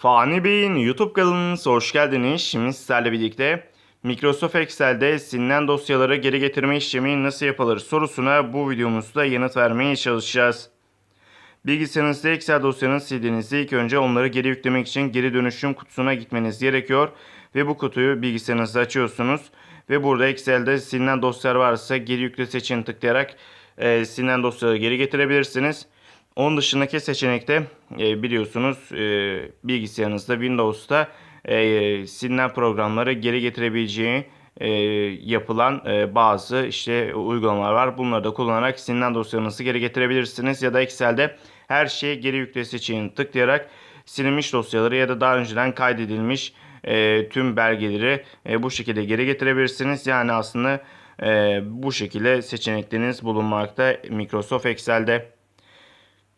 Fani Bey'in YouTube kanalınıza hoş geldiniz. Şimdi sizlerle birlikte Microsoft Excel'de silinen dosyaları geri getirme işlemi nasıl yapılır sorusuna bu videomuzda yanıt vermeye çalışacağız. Bilgisayarınızda Excel dosyanı sildiğinizde ilk önce onları geri yüklemek için geri dönüşüm kutusuna gitmeniz gerekiyor. Ve bu kutuyu bilgisayarınızda açıyorsunuz. Ve burada Excel'de silinen dosyalar varsa geri yükle seçeneğini tıklayarak e, silinen dosyaları geri getirebilirsiniz. Onun dışındaki seçenekte e, biliyorsunuz e, bilgisayarınızda Windows'ta e, silinen programları geri getirebileceği e, yapılan e, bazı işte uygulamalar var. Bunları da kullanarak silinen dosyanızı geri getirebilirsiniz ya da Excel'de her şeyi geri yükle seçeneğini tıklayarak silinmiş dosyaları ya da daha önceden kaydedilmiş e, tüm belgeleri e, bu şekilde geri getirebilirsiniz. Yani aslında e, bu şekilde seçenekleriniz bulunmakta Microsoft Excel'de.